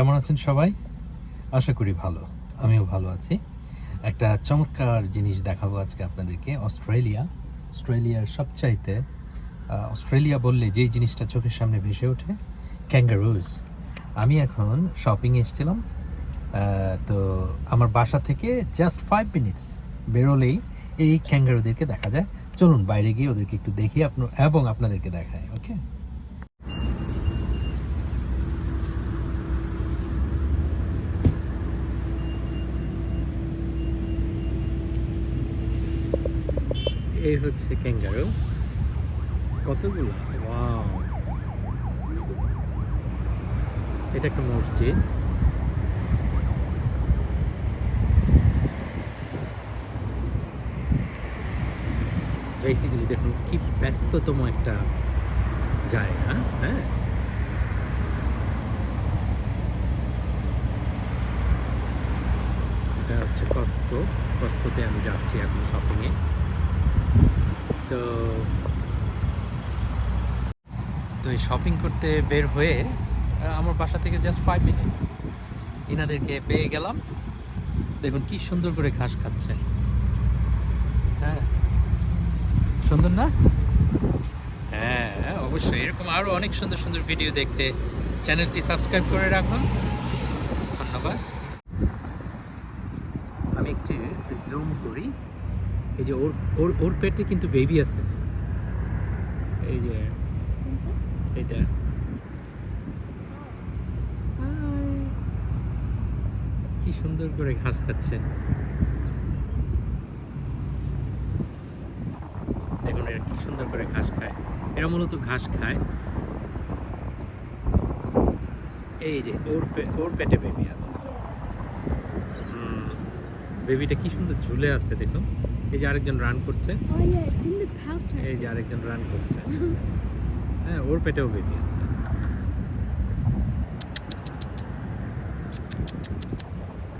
কেমন আছেন সবাই? আশা করি ভালো। আমিও ভালো আছি। একটা চমৎকার জিনিস দেখাবো আজকে আপনাদেরকে, অস্ট্রেলিয়া। অস্ট্রেলিয়ার সবচাইতে অস্ট্রেলিয়া বললে যেই জিনিসটা চোখের সামনে ভেসে ওঠে ক্যাঙ্গারুজ আমি এখন শপিং এসেছিলাম তো আমার বাসা থেকে জাস্ট ফাইভ মিনিটস বেরোলেই এই ক্যাঙ্গারুদেরকে দেখা যায়। চলুন বাইরে গিয়ে ওদেরকে একটু দেখি আপনার এবং আপনাদেরকে দেখায় ওকে এই হচ্ছে ক্যাঙ্গারু। কতগুলো? এটা একটা মসজিদ। বেসিক্যালি দেখুন, কি ব্যস্ততম একটা জায়গা হ্যাঁ? এটা হচ্ছে কস্কো কস্কোতে আমি যাচ্ছি এখন শপিংয়ে তো তো শপিং করতে বের হয়ে আমার বাসা থেকে জাস্ট ফাইভ মিনিটস ইনাদেরকে পেয়ে গেলাম। দেখুন কি সুন্দর করে ঘাস খাচ্ছে। হ্যাঁ। সুন্দর না? হ্যাঁ অবশ্যই। এরকম আরও অনেক সুন্দর সুন্দর ভিডিও দেখতে। চ্যানেলটি সাবস্ক্রাইব করে রাখুন। ধন্যবাদ। আমি একটু জুম করি। এই যে ওর ওর ওর পেটে কিন্তু বেবি আছে। এই যে এটা। কি সুন্দর করে ঘাস খাচ্ছে দেখুন এরা কি সুন্দর করে ঘাস খায়। এরা মূলত ঘাস খায়। এই যে ওর পে- ওর পেটে বেবি আছে। বেবিটা কি সুন্দর ঝুলে আছে দেখুন এই যে আরেকজন রান করছে। Oh. এই যে আরেকজন রান করছে। হ্যাঁ ওর পেটেও বেবি আছে।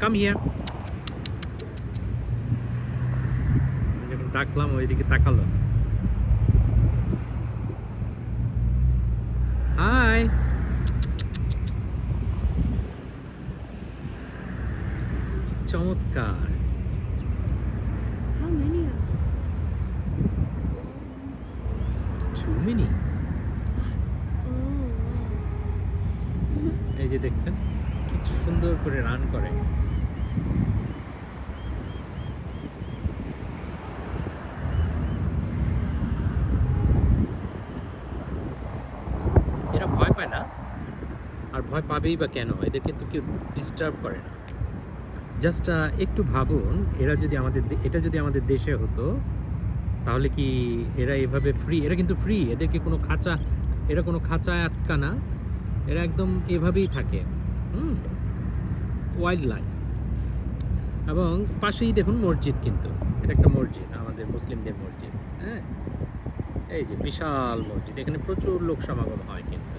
কাম হিয়ার যখন ডাকলাম ওইদিকে তাকালো। হাই চমৎকার। দেখছেন কি সুন্দর করে রান করে। এরা ভয় পায় না? আর ভয় পাবেই বা কেন? এদের কিন্তু কেউ ডিস্টার্ব করে না। জাস্ট একটু ভাবুন, এরা যদি আমাদের এটা যদি আমাদের দেশে হতো, তাহলে কি এরা এভাবে ফ্রি এরা কিন্তু ফ্রি এদেরকে কোনো খাঁচা এরা কোনো খাঁচায় আটকা না এরা একদম এভাবেই থাকে। হুম? ওয়াইল্ড লাইফ এবং পাশেই দেখুন মসজিদ কিন্তু। এটা একটা মসজিদ, আমাদের মুসলিমদের মসজিদ হ্যাঁ? এই যে বিশাল মসজিদ, এখানে প্রচুর লোক সমাগম হয় কিন্তু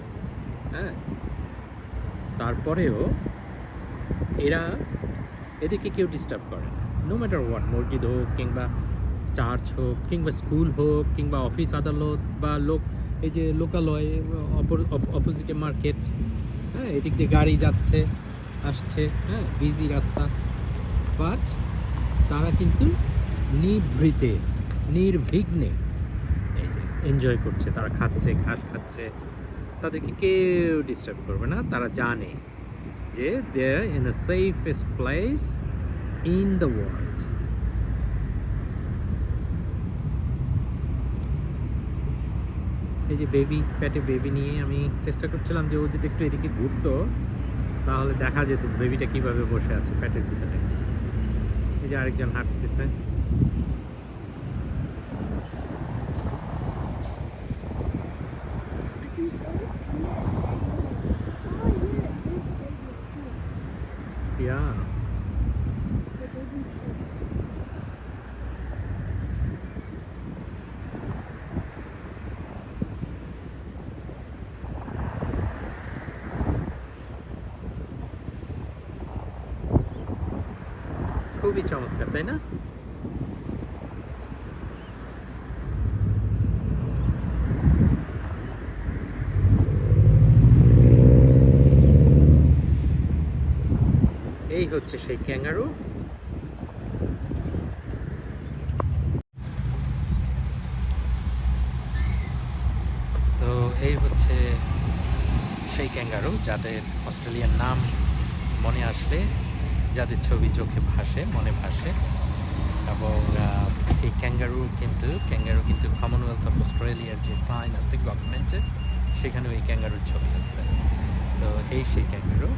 হ্যাঁ? তারপরেও এরা এদেরকে কেউ ডিস্টার্ব করে না। নো ম্যাটার হোয়াট মসজিদ হোক কিংবা চার্চ হোক কিংবা স্কুল হোক কিংবা অফিস আদালত বা লোক, এই যে লোকালয় অপোজিটে মার্কেট হ্যাঁ এদিক দিয়ে গাড়ি যাচ্ছে, আসছে হ্যাঁ বিজি রাস্তা। বাট তারা কিন্তু নিভৃতে, নির্বিঘ্নে এই যে এনজয় করছে, তারা খাচ্ছে, ঘাস খাচ্ছে। তাদেরকে কেউ ডিস্টার্ব করবে না, তারা জানে যে they are in the safest place in the world এই যে বেবি পেটে বেবি নিয়ে আমি চেষ্টা করছিলাম যে ও যদি একটু এদিকে ঘুরতো তাহলে দেখা যেত বেবিটা কীভাবে বসে আছে পেটের ভিতরে। এই যে আরেকজন হাঁটতেছে। Yeah, খুবই চমৎকার, তাই না? এই হচ্ছে সেই ক্যাঙ্গারু। তো এই হচ্ছে সেই ক্যাঙ্গারু, যাদের অস্ট্রেলিয়ার নাম মনে আসলে যাদের ছবি চোখে ভাসে, মনে ভাসে। এবং এই ক্যাঙ্গারু কিন্তু ক্যাঙ্গারু কিন্তু কমনওয়েলথ অফ অস্ট্রেলিয়ার যে সাইন আছে গভর্নমেন্টের সেখানেও এই ক্যাঙ্গারুর ছবি আছে। তো এই সেই ক্যাঙ্গারু।